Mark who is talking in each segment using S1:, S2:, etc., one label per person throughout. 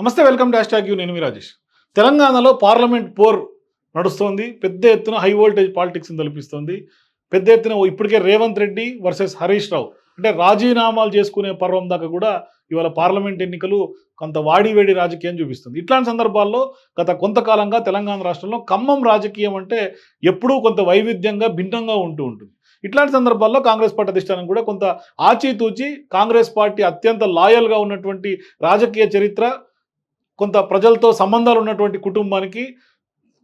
S1: నమస్తే welcome dash tag you నేను మీ రాజేష్. తెలంగాణలో పార్లమెంట్ పోర్ నడుస్తోంది పెద్ద ఎత్తున హై వోల్టేజ్ పాలిటిక్స్ని తలపిస్తోంది. పెద్ద ఎత్తున ఓ ఇప్పటికే రేవంత్ రెడ్డి వర్సెస్ హరీష్ రావు. అంటే రాజీనామాలు చేసుకునే పర్వం దాకా కూడా ఇవాళ పార్లమెంట్ ఎన్నికలు కొంత వాడివేడి రాజకీయం చూపిస్తుంది. ఇట్లాంటి సందర్భాల్లో గత కొంతకాలంగా తెలంగాణ రాష్ట్రంలో ఖమ్మం రాజకీయం అంటే ఎప్పుడూ కొంత వైవిధ్యంగా భిన్నంగా ఉంటూ ఉంటుంది. ఇట్లాంటి సందర్భాల్లో కాంగ్రెస్ పార్టీ అధిష్టానం కూడా కొంత ఆచితూచి కాంగ్రెస్ పార్టీ అత్యంత లాయల్గా ఉన్నటువంటి రాజకీయ చరిత్ర కొంత ప్రజలతో సంబంధాలు ఉన్నటువంటి కుటుంబానికి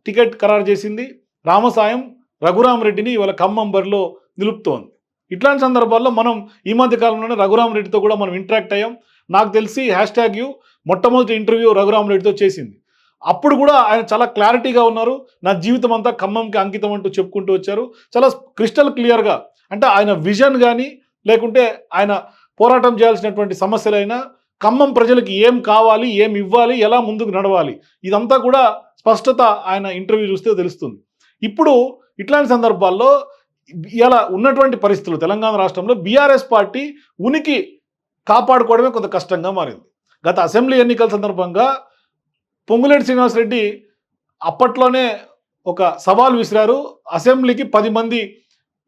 S1: టికెట్ ఖరారు చేసింది. రామసాయం రఘురామరెడ్డిని ఇవాళ ఖమ్మం బరిలో నిలుపుతోంది. ఇట్లాంటి సందర్భాల్లో మనం ఈ మధ్య కాలంలోనే రఘురామరెడ్డితో కూడా మనం ఇంటరాక్ట్ అయ్యాం. నాకు తెలిసి హ్యాష్ ట్యాగ్ యూ మొట్టమొదటి ఇంటర్వ్యూ రఘురామరెడ్డితో చేసింది. అప్పుడు కూడా ఆయన చాలా క్లారిటీగా ఉన్నారు. నా జీవితం అంతా ఖమ్మంకి అంకితం అంటూ చెప్పుకుంటూ వచ్చారు. చాలా క్రిస్టల్ క్లియర్గా అంటే ఆయన విజన్ కానీ లేకుంటే ఆయన పోరాటం చేయాల్సినటువంటి సమస్యలైనా ఖమ్మం ప్రజలకు ఏం కావాలి ఏం ఇవ్వాలి ఎలా ముందుకు నడవాలి? ఇదంతా కూడా స్పష్టత ఆయన ఇంటర్వ్యూ చూస్తే తెలుస్తుంది. ఇప్పుడు ఇట్లాంటి సందర్భాల్లో ఇలా ఉన్నటువంటి పరిస్థితులు తెలంగాణ రాష్ట్రంలో బీఆర్ఎస్ పార్టీ ఉనికి కాపాడుకోవడమే కొంత కష్టంగా మారింది. గత అసెంబ్లీ ఎన్నికల సందర్భంగా పొంగులేటి శ్రీనివాసరెడ్డి అప్పట్లోనే ఒక సవాల్ విసిరారు. అసెంబ్లీకి పది మంది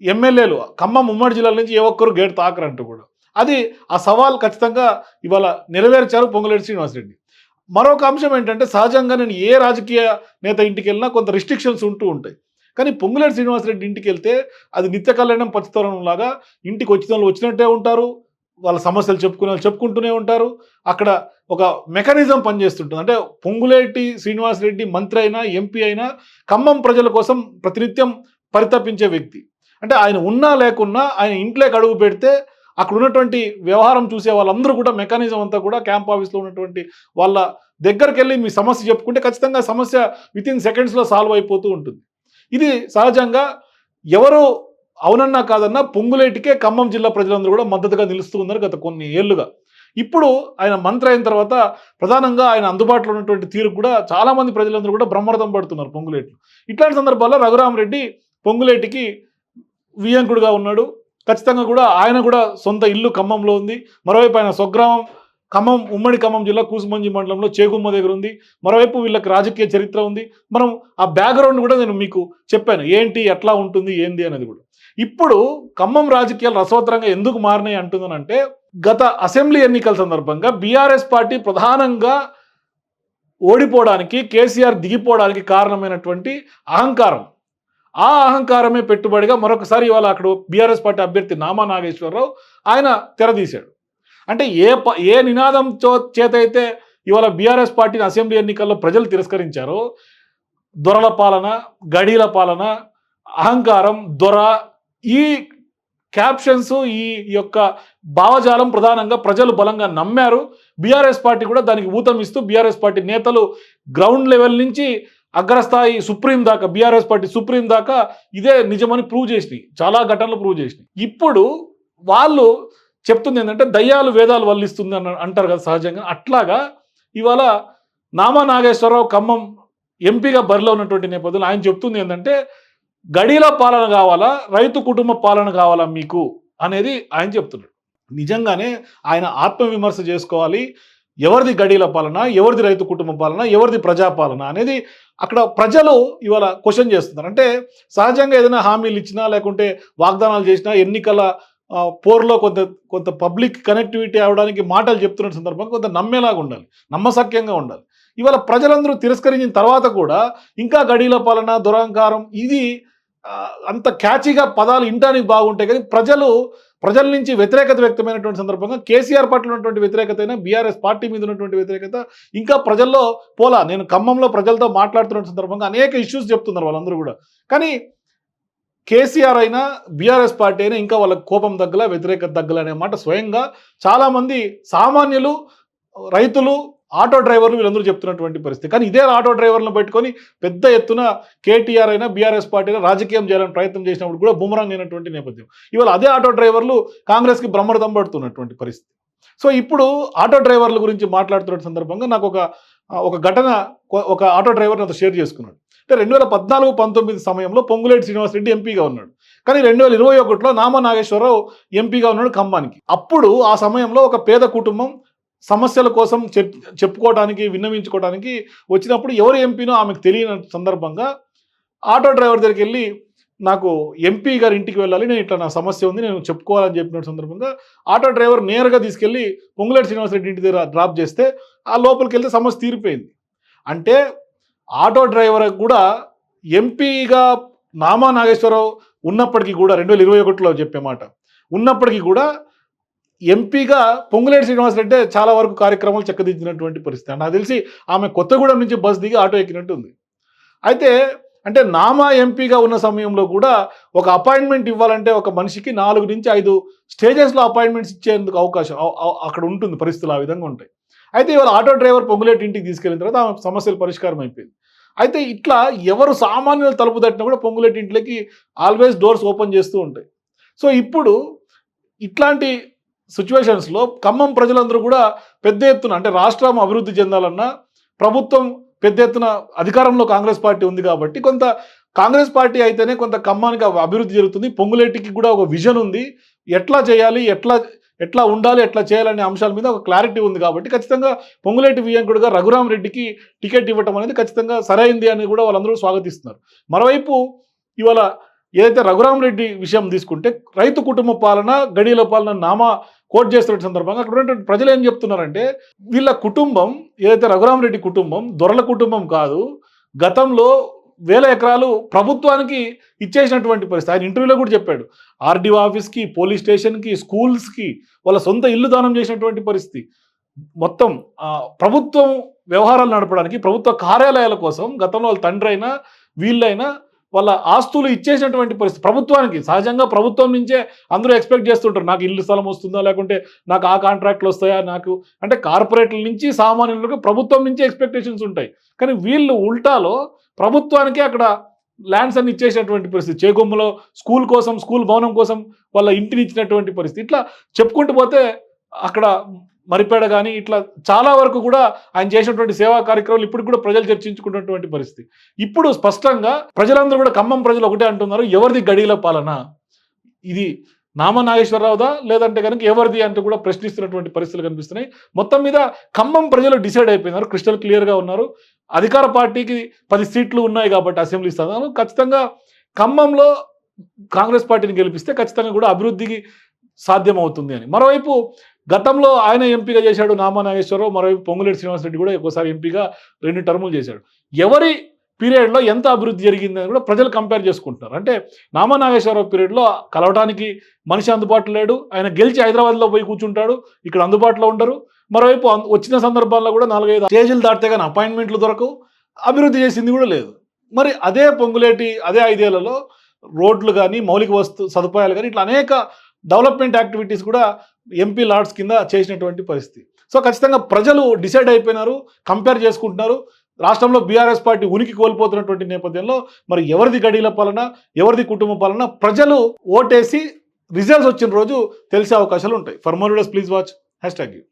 S1: ఎమ్మెల్యేలు ఖమ్మం ఉమ్మడి జిల్లాల నుంచి ఏ ఒక్కరు గేట్ తాకరంటూ కూడా. అది ఆ సవాల్ ఖచ్చితంగా ఇవాళ నెరవేర్చారు పొంగులేటి శ్రీనివాసరెడ్డి. మరొక అంశం ఏంటంటే సహజంగా నేను ఏ రాజకీయ నేత ఇంటికి వెళ్ళినా కొంత రిస్ట్రిక్షన్స్ ఉంటూ ఉంటాయి. కానీ పొంగులేటి శ్రీనివాసరెడ్డి ఇంటికి వెళ్తే అది నిత్య కళ్యాణం లాగా ఇంటికి వచ్చిన వాళ్ళు వచ్చినట్టే ఉంటారు వాళ్ళ సమస్యలు చెప్పుకునే వాళ్ళు చెప్పుకుంటూనే ఉంటారు. అక్కడ ఒక మెకానిజం పనిచేస్తుంటుంది. అంటే పొంగులేటి శ్రీనివాసరెడ్డి మంత్రి అయినా ఎంపీ అయినా ఖమ్మం ప్రజల కోసం ప్రతినిత్యం పరితపించే వ్యక్తి. అంటే ఆయన ఉన్నా లేకున్నా ఆయన ఇంట్లోకి అడుగు పెడితే అక్కడ ఉన్నటువంటి వ్యవహారం చూసే వాళ్ళందరూ కూడా మెకానిజం అంతా కూడా క్యాంప్ ఆఫీస్లో ఉన్నటువంటి వాళ్ళ దగ్గరికి వెళ్ళి మీ సమస్య చెప్పుకుంటే ఖచ్చితంగా సమస్య విత్ ఇన్ సెకండ్స్లో సాల్వ్ అయిపోతూ ఉంటుంది. ఇది సహజంగా ఎవరు అవునన్నా కాదన్నా పొంగులేటికే ఖమ్మం జిల్లా ప్రజలందరూ కూడా మద్దతుగా నిలుస్తూ ఉన్నారు గత కొన్ని ఏళ్ళుగా ఇప్పుడు ఆయన మంత్రి అయిన తర్వాత ప్రధానంగా ఆయన అందుబాటులో ఉన్నటువంటి తీరు కూడా చాలామంది ప్రజలందరూ కూడా బ్రహ్మరథం పడుతున్నారు పొంగులేట్లు. ఇట్లాంటి సందర్భాల్లో రఘురామరెడ్డి పొంగులేటికి వియంకుడుగా ఉన్నాడు. ఖచ్చితంగా కూడా ఆయన కూడా సొంత ఇల్లు ఖమ్మంలో ఉంది. మరోవైపు ఆయన స్వగ్రామం ఖమ్మం ఉమ్మడి ఖమ్మం జిల్లా కూసుమంజి మండలంలో చేగుమ్మ దగ్గర ఉంది. మరోవైపు వీళ్ళకి రాజకీయ చరిత్ర ఉంది. మనం ఆ బ్యాక్గ్రౌండ్ కూడా నేను మీకు చెప్పాను. ఏంటి ఎట్లా ఉంటుంది ఏంది అనేది కూడా. ఇప్పుడు ఖమ్మం రాజకీయాలు రసవత్తరంగా ఎందుకు మారినాయి అంటుందనంటే గత అసెంబ్లీ ఎన్నికల సందర్భంగా బీఆర్ఎస్ పార్టీ ప్రధానంగా ఓడిపోవడానికి కేసీఆర్ దిగిపోవడానికి కారణమైనటువంటి అహంకారం. ఆ అహంకారమే పెట్టుబడిగా మరొకసారి ఇవాళ అక్కడ బీఆర్ఎస్ పార్టీ అభ్యర్థి నామా నాగేశ్వరరావు ఆయన తెరదీశాడు. అంటే ఏ ప ఏ నినాదం చో ఇవాళ బీఆర్ఎస్ పార్టీని అసెంబ్లీ ఎన్నికల్లో ప్రజలు తిరస్కరించారో దొరల పాలన గడీల పాలన అహంకారం దొర ఈ క్యాప్షన్స్ ఈ యొక్క భావజాలం ప్రధానంగా ప్రజలు బలంగా నమ్మారు. బీఆర్ఎస్ పార్టీ కూడా దానికి ఊతం ఇస్తూ బీఆర్ఎస్ పార్టీ నేతలు గ్రౌండ్ లెవెల్ నుంచి అగ్రస్థాయి సుప్రీం దాకా బీఆర్ఎస్ పార్టీ సుప్రీం దాకా ఇదే నిజమని ప్రూవ్ చేసినాయి. చాలా ఘటనలు ప్రూవ్ చేసినాయి. ఇప్పుడు వాళ్ళు చెప్తుంది ఏంటంటే దయ్యాలు వేదాలు వల్లిస్తుంది అని అంటారు కదా సహజంగా. అట్లాగా ఇవాళ నామా నాగేశ్వరరావు ఖమ్మం ఎంపీగా బరిలో ఉన్నటువంటి నేపథ్యంలో ఆయన చెప్తుంది ఏంటంటే గడీల పాలన కావాలా రైతు కుటుంబ పాలన కావాలా మీకు? అనేది ఆయన చెప్తున్నాడు. నిజంగానే ఆయన ఆత్మవిమర్శ చేసుకోవాలి. ఎవరిది గడీల పాలన ఎవరిది రైతు కుటుంబ పాలన ఎవరిది ప్రజాపాలన అనేది అక్కడ ప్రజలు ఇవాళ క్వశ్చన్ చేస్తున్నారు. అంటే సహజంగా ఏదైనా హామీలు ఇచ్చినా లేకుంటే వాగ్దానాలు చేసినా ఎన్నికల పోర్లో కొంత కొంత పబ్లిక్ కనెక్టివిటీ అవడానికి మాటలు చెప్తున్న సందర్భంగా కొంత నమ్మేలాగా ఉండాలి నమ్మసక్యంగా ఉండాలి. ఇవాళ ప్రజలందరూ తిరస్కరించిన తర్వాత కూడా ఇంకా గడీల పాలన దురహంకారం ఇది అంత క్యాచీగా పదాలు వినడానికి బాగుంటాయి. కానీ ప్రజలు ప్రజల నుంచి వ్యతిరేకత వ్యక్తమైనటువంటి సందర్భంగా కేసీఆర్ పట్ల ఉన్నటువంటి వ్యతిరేకత అయినా బీఆర్ఎస్ పార్టీ మీద ఉన్నటువంటి వ్యతిరేకత ఇంకా ప్రజల్లో పోలా నేను ఖమ్మంలో ప్రజలతో మాట్లాడుతున్న సందర్భంగా అనేక ఇష్యూస్ చెప్తున్నారు వాళ్ళందరూ కూడా. కానీ కేసీఆర్ అయినా బీఆర్ఎస్ పార్టీ అయినా ఇంకా వాళ్ళ కోపం తగ్గల వ్యతిరేకత తగ్గల అనే మాట స్వయంగా చాలామంది సామాన్యులు రైతులు ఆటో డ్రైవర్లు వీళ్ళందరూ చెప్తున్నటువంటి పరిస్థితి. కానీ ఇదే ఆటో డ్రైవర్లను పెట్టుకొని పెద్ద ఎత్తున కేటీఆర్ అయినా బీఆర్ఎస్ పార్టీ అయినా రాజకీయం చేయాలని ప్రయత్నం చేసినప్పుడు కూడా బుమరాంగ్ అయినటువంటి నేపథ్యం. ఇవాళ అదే ఆటో డ్రైవర్లు కాంగ్రెస్కి బ్రహ్మరథం పడుతున్నటువంటి పరిస్థితి. సో ఇప్పుడు ఆటో డ్రైవర్ల గురించి మాట్లాడుతున్న సందర్భంగా నాకు ఒక ఒక ఘటన ఒక ఆటో డ్రైవర్ నాతో షేర్ చేసుకున్నాడు. అంటే రెండు వేల పద్నాలుగు పంతొమ్మిది సమయంలో పొంగులేటి శ్రీనివాసరెడ్డి ఎంపీగా ఉన్నాడు. కానీ రెండు వేల ఇరవై ఒకటిలో నామ నాగేశ్వరరావు ఎంపీగా ఉన్నాడు ఖమ్మానికి. అప్పుడు ఆ సమయంలో ఒక పేద కుటుంబం సమస్యల కోసం చెప్ చెప్పుకోవడానికి విన్నవించుకోవడానికి వచ్చినప్పుడు ఎవరు ఎంపీనో ఆమెకు తెలియని సందర్భంగా ఆటో డ్రైవర్ దగ్గరికి వెళ్ళి నాకు ఎంపీ గారి ఇంటికి వెళ్ళాలి నేను ఇట్లా నా సమస్య ఉంది నేను చెప్పుకోవాలని చెప్పిన సందర్భంగా ఆటో డ్రైవర్ నేరుగా తీసుకెళ్ళి పొంగులేటి శ్రీనివాసరెడ్డి ఇంటి దగ్గర డ్రాప్ చేస్తే ఆ లోపలికి వెళ్తే సమస్య తీరిపోయింది. అంటే ఆటో డ్రైవర్ కూడా ఎంపీగా నామా నాగేశ్వరరావు ఉన్నప్పటికీ కూడా రెండు వేల ఇరవై ఒకటిలో చెప్పే మాట ఉన్నప్పటికీ కూడా ఎంపీగా పొంగులేటి శ్రీనివాసరెడ్డి చాలా వరకు కార్యక్రమాలు చక్కదిద్దినటువంటి పరిస్థితి. నాకు తెలిసి ఆమె కొత్తగూడెం నుంచి బస్ దిగి ఆటో ఎక్కినట్టు ఉంది. అయితే అంటే నామా ఎంపీగా ఉన్న సమయంలో కూడా ఒక అపాయింట్మెంట్ ఇవ్వాలంటే ఒక మనిషికి నాలుగు నుంచి ఐదు స్టేజెస్లో అపాయింట్మెంట్స్ ఇచ్చేందుకు అవకాశం అక్కడ ఉంటుంది పరిస్థితులు ఆ విధంగా ఉంటాయి. అయితే ఇవాళ ఆటో డ్రైవర్ పొంగులేటి ఇంటికి తీసుకెళ్ళిన తర్వాత ఆమె సమస్యలు పరిష్కారం అయిపోయింది. అయితే ఇట్లా ఎవరు సామాన్యులు తలుపు తట్టినా కూడా పొంగులేటి ఇంట్లోకి ఆల్వేస్ డోర్స్ ఓపెన్ చేస్తూ ఉంటాయి. సో ఇప్పుడు ఇట్లాంటి సిచ్యువేషన్స్లో ఖమ్మం ప్రజలందరూ కూడా పెద్ద ఎత్తున అంటే రాష్ట్రం అభివృద్ధి చెందాలన్నా ప్రభుత్వం పెద్ద ఎత్తున అధికారంలో కాంగ్రెస్ పార్టీ ఉంది కాబట్టి కొంత కాంగ్రెస్ పార్టీ అయితేనే కొంత ఖమ్మానికి అభివృద్ధి జరుగుతుంది. పొంగులేటికి కూడా ఒక విజన్ ఉంది. ఎట్లా చేయాలి ఎట్లా ఎట్లా ఉండాలి ఎట్లా చేయాలనే అంశాల మీద ఒక క్లారిటీ ఉంది కాబట్టి ఖచ్చితంగా పొంగులేటి వియంకుడుగా రఘురామ్ రెడ్డికి టికెట్ ఇవ్వటం అనేది ఖచ్చితంగా సరైంది అని కూడా వాళ్ళందరూ స్వాగతిస్తున్నారు. మరోవైపు ఇవాళ ఏదైతే రఘురామ్ రెడ్డి విషయం తీసుకుంటే రైతు కుటుంబ పాలన గడియల పాలన నామా కోట్ చేస్తున్న సందర్భంగా అక్కడ ఉన్నటువంటి ప్రజలు ఏం చెప్తున్నారంటే వీళ్ళ కుటుంబం ఏదైతే రఘురామరెడ్డి కుటుంబం దొరల కుటుంబం కాదు గతంలో వేల ఎకరాలు ప్రభుత్వానికి ఇచ్చేసినటువంటి పరిస్థితి. ఆయన ఇంటర్వ్యూలో కూడా చెప్పాడు. ఆర్డీఓ ఆఫీస్కి పోలీస్ స్టేషన్కి స్కూల్స్కి వాళ్ళ సొంత ఇల్లు దానం చేసినటువంటి పరిస్థితి. మొత్తం ప్రభుత్వం వ్యవహారాలు నడపడానికి ప్రభుత్వ కార్యాలయాల కోసం గతంలో వాళ్ళ తండ్రి అయినా వీళ్ళైనా వాళ్ళ ఆస్తులు ఇచ్చేసినటువంటి పరిస్థితి. ప్రభుత్వానికి సహజంగా ప్రభుత్వం నుంచే అందరూ ఎక్స్పెక్ట్ చేస్తుంటారు నాకు ఇల్లు స్థలం వస్తుందా లేకుంటే నాకు ఆ కాంట్రాక్ట్లు వస్తాయా నాకు అంటే కార్పొరేట్ల నుంచి సామాన్యులకు ప్రభుత్వం నుంచి ఎక్స్పెక్టేషన్స్ ఉంటాయి. కానీ వీళ్ళు ఉల్టాలో ప్రభుత్వానికే అక్కడ ల్యాండ్స్ అన్ని ఇచ్చేసినటువంటి పరిస్థితి. చేకొమ్మలో స్కూల్ కోసం స్కూల్ భవనం కోసం వాళ్ళ ఇంటిని ఇచ్చినటువంటి పరిస్థితి. ఇట్లా చెప్పుకుంటూ పోతే అక్కడ మరిపేడ కానీ ఇట్లా చాలా వరకు కూడా ఆయన చేసినటువంటి సేవా కార్యక్రమాలు ఇప్పుడు కూడా ప్రజలు చర్చించుకున్నటువంటి పరిస్థితి. ఇప్పుడు స్పష్టంగా ప్రజలందరూ కూడా ఖమ్మం ప్రజలు ఒకటే అంటున్నారు ఎవరిది గడిల పాలన? ఇది నామ నాగేశ్వరరావుదా? లేదంటే కనుక ఎవరిది అంటూ కూడా ప్రశ్నిస్తున్నటువంటి పరిస్థితులు కనిపిస్తున్నాయి. మొత్తం మీద ఖమ్మం ప్రజలు డిసైడ్ అయిపోయినారు క్రిస్టల్ క్లియర్గా ఉన్నారు. అధికార పార్టీకి పది సీట్లు ఉన్నాయి కాబట్టి అసెంబ్లీ స్థానాలు. ఖచ్చితంగా ఖమ్మంలో కాంగ్రెస్ పార్టీని గెలిపిస్తే ఖచ్చితంగా కూడా అభివృద్ధికి సాధ్యమవుతుంది అని. మరోవైపు గతంలో ఆయన ఎంపీగా చేశాడు నామా నాగేశ్వరరావు మరోవైపు పొంగులేటి శ్రీనివాసరెడ్డి కూడా ఒకసారి ఎంపీగా రెండు టర్ములు చేశాడు. ఎవరి పీరియడ్లో ఎంత అభివృద్ధి జరిగిందని కూడా ప్రజలు కంపేర్ చేసుకుంటున్నారు. అంటే నామా నాగేశ్వరరావు పీరియడ్లో కలవడానికి మనిషి అందుబాటులో లేడు ఆయన గెలిచి హైదరాబాద్లో పోయి కూర్చుంటాడు ఇక్కడ అందుబాటులో ఉండరు. మరోవైపు వచ్చిన సందర్భాల్లో కూడా నాలుగైదు స్టేజీలు దాటితే కానీ అపాయింట్మెంట్లు దొరకవు అభివృద్ధి చేసింది కూడా లేదు. మరి అదే పొంగులేటి అదే ఐదేళ్ళలో రోడ్లు కానీ మౌలిక వస్తు సదుపాయాలు కానీ ఇట్లా అనేక డెవలప్మెంట్ యాక్టివిటీస్ కూడా ఎంపీ లాడ్స్ కింద చేసినటువంటి పరిస్థితి. సో ఖచ్చితంగా ప్రజలు డిసైడ్ అయిపోయినారు కంపేర్ చేసుకుంటున్నారు. రాష్ట్రంలో బీఆర్ఎస్ పార్టీ ఉనికి కోల్పోతున్నటువంటి నేపథ్యంలో మరి ఎవరిది గడిల పాలన ఎవరిది కుటుంబ పాలన? ప్రజలు ఓటేసి రిజల్ట్స్ వచ్చిన రోజు తెలిసే అవకాశాలు ఉంటాయి. For more please watch hashtag U